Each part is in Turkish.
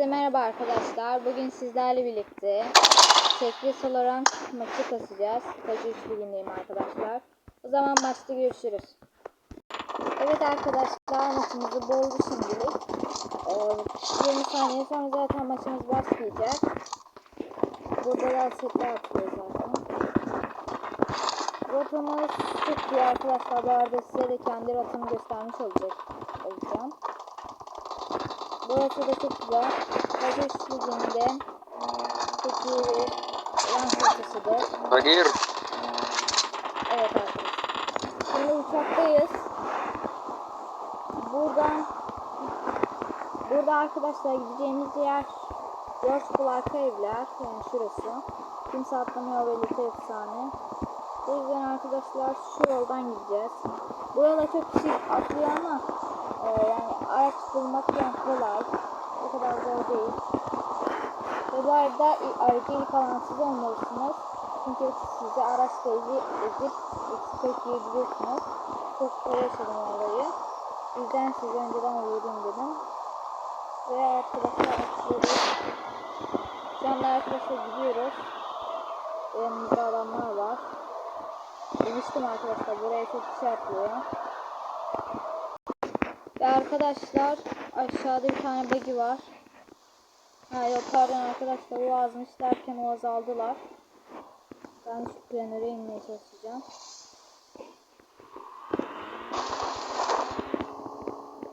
Hepinize merhaba arkadaşlar. Bugün sizlerle birlikte Tekli Solorank maçı kasacağız. Koca üçlü günlüğüm arkadaşlar. O zaman maçta görüşürüz. Evet arkadaşlar maçımızı boldu şimdilik. Ee, 20 saniye sonra zaten maçımız başlayacak. Burada da setler atıyor zaten. Rotamız çok iyi arkadaşlar. Bu arada size de kendi rotamı göstermiş olacak olacağım. Burası da çok güzel. Kadir Stüdyo'nda çok iyi bir lans rotasıdır. Bagir. Evet arkadaşlar. Şimdi uçaktayız. Buradan burada arkadaşlar gideceğimiz yer George Clark evler. Yani şurası. Kimse atlamıyor lite efsane. O yüzden arkadaşlar şu yoldan gideceğiz. Burada çok kişi atlıyor ama e, yani araç bulmak yani kolay. O kadar zor değil. Ve bu arada aracı ilk alan siz olmalısınız. Çünkü size araçla ezip ezip expert yiyebiliyorsunuz. Çok kolay yaşadım olayı. O yüzden size önceden uyarayım dedim. Ve arkadaşlar atıyoruz. Şu anda arkadaşlar gidiyoruz. Yanımızda adamlar var. Demiştim arkadaşlar buraya çok kişi atlıyor. Ve arkadaşlar aşağıda bir tane buggy var. Ha yok pardon arkadaşlar o derken o azaldılar. Ben şu planöre inmeye çalışacağım.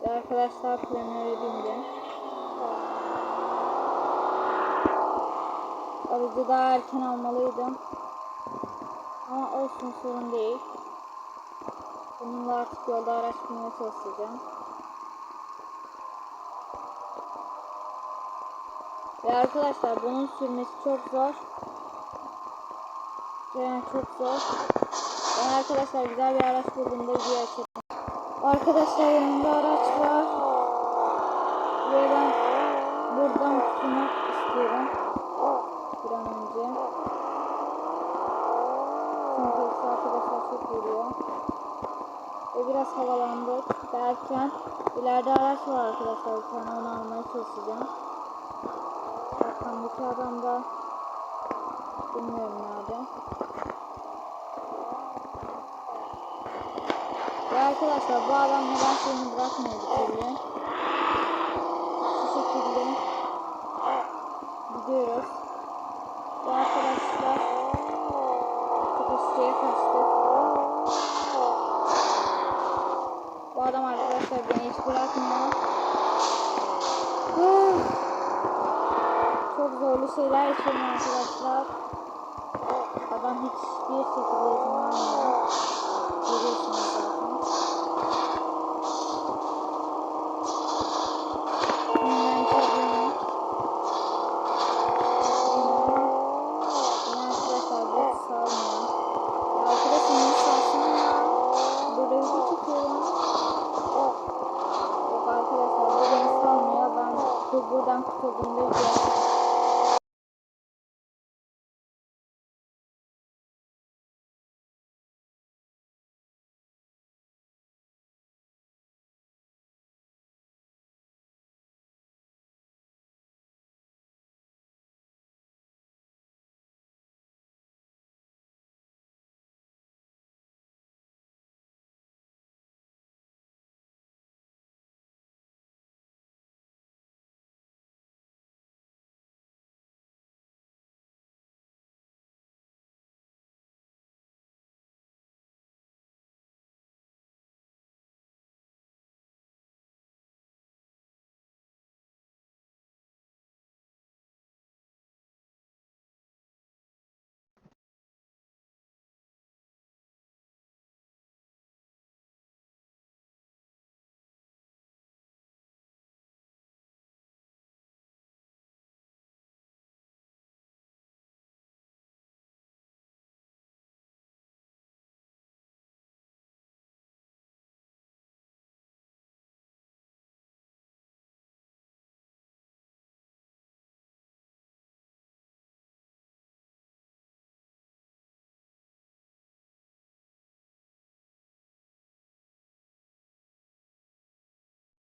Ve arkadaşlar planöre bindim. Aracı daha erken almalıydım. Ama olsun sorun değil. Bununla artık yolda araç bulmaya çalışacağım. Ve arkadaşlar bunun sürmesi çok zor. Yani çok zor. Ben arkadaşlar güzel bir araç bulduğumda video açarım. Arkadaşlar yanımda araç var. Ve ben buradan tutmak istiyorum. Bir an önce. Çünkü arkadaşlar çok vuruyor. Ve biraz havalandık derken ileride araç var arkadaşlar. Bir tane onu almaya çalışacağım. Arkamdaki adam da bilmiyorum nerede. Ve arkadaşlar bu adam neden şeyini bırakmıyor bir türlü. Bu şekilde gidiyoruz. Ve arkadaşlar Kapasiteye kaçtık. Bu adam arkadaşlar beni hiç bırakmıyor. Çok zorlu şeyler yaşıyorum arkadaşlar. Adam hiçbir şekilde izin vermiyor. Görüyorsunuz zaten. Hemen tabii.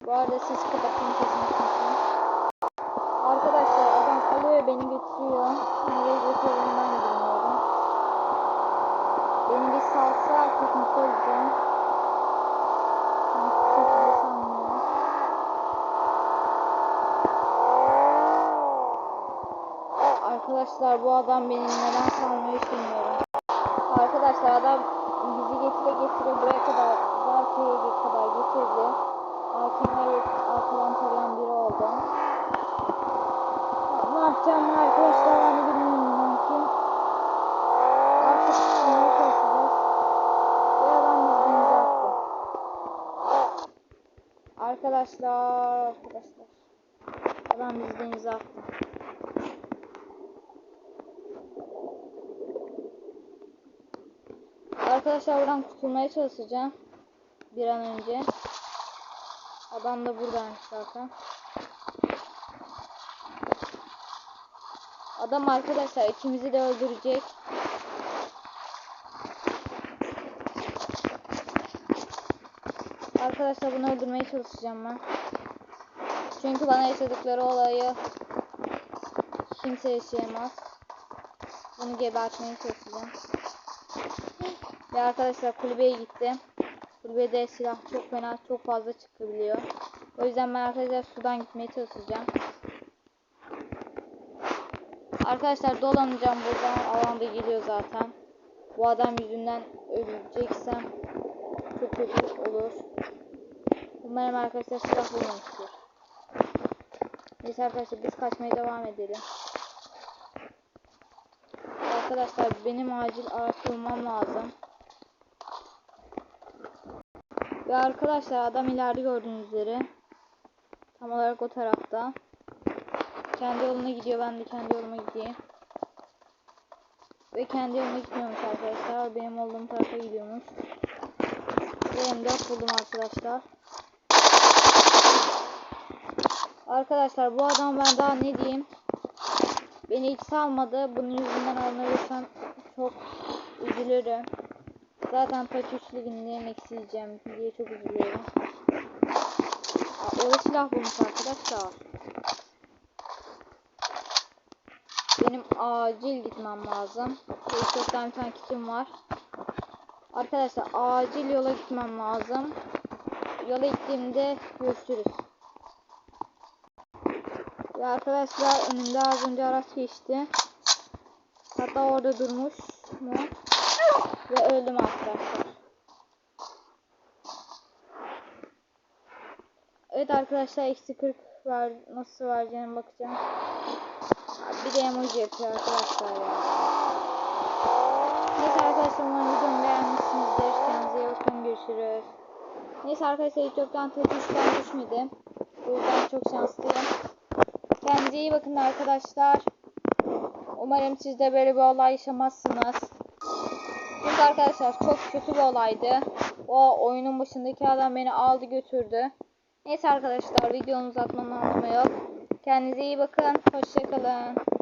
Bu arada siz kapatın kesinlikle. Arkadaşlar adam alıyor beni getiriyor. Nereye götürüyorum ben de bilmiyorum. Beni bir salsa çok mutlu olacağım. Arkadaşlar bu adam benim neden salmayı bilmiyorum. Arkadaşlar adam bizi getire getire buraya kadar Zarköy'e kadar getirdi. Hakimleri arkadan tarayan biri oldu. Ne yapacağım arkadaşlar de bilmiyorum ki. Artık tutmaya çalışacağız. Ve adam bizi denize attı. Arkadaşlar, arkadaşlar. Adam bizi denize attı. Arkadaşlar buradan kurtulmaya çalışacağım. Bir an önce. Adam da buradaymış zaten. Adam arkadaşlar ikimizi de öldürecek. Arkadaşlar bunu öldürmeye çalışacağım ben. Çünkü bana yaşadıkları olayı kimse yaşayamaz. Bunu gebertmeye çalışacağım. Ve arkadaşlar kulübeye gittim. Kulübede silah çok fena çok fazla çıkabiliyor. O yüzden ben arkadaşlar sudan gitmeye çalışacağım. Arkadaşlar dolanacağım buradan. Alanda geliyor zaten. Bu adam yüzünden öleceksem çok kötü olur. Umarım arkadaşlar silah bulmamıştır. Neyse arkadaşlar biz kaçmaya devam edelim. Arkadaşlar benim acil araç bulmam lazım. Ve arkadaşlar adam ileride gördüğünüz üzere. Tam olarak o tarafta. Kendi yoluna gidiyor. Ben de kendi yoluma gideyim. Ve kendi yoluna gitmiyormuş arkadaşlar. Benim olduğum tarafa gidiyormuş. Ve M4 buldum arkadaşlar. Arkadaşlar bu adam ben daha ne diyeyim. Beni hiç salmadı. Bunun yüzünden alınırsam çok üzülürüm. Zaten Paç 3 liginde eksiyeceğim diye çok üzülüyorum. Orada silah bulmuş arkadaşlar. Benim acil gitmem lazım. Facebook'tan bir tane kitim var. Arkadaşlar acil yola gitmem lazım. Yola gittiğimde görüşürüz. Ve arkadaşlar önümde az önce araç geçti. Hatta orada durmuş mu? Ve öldüm arkadaşlar. Evet arkadaşlar eksi 40 var nasıl vereceğine bakacağım. Bir de emoji yapıyor arkadaşlar ya. Neyse arkadaşlar umarım videomu beğenmişsinizdir. Kendinize iyi bakın görüşürüz. Neyse arkadaşlar hiç yoktan tetisten düşmedi. Bu yüzden çok şanslıyım. Kendinize iyi bakın arkadaşlar. Umarım siz de böyle bir olay yaşamazsınız. Çünkü arkadaşlar çok kötü bir olaydı. O oyunun başındaki adam beni aldı götürdü. Neyse arkadaşlar videomu uzatmanın anlamı yok. Kendinize iyi bakın. Hoşçakalın.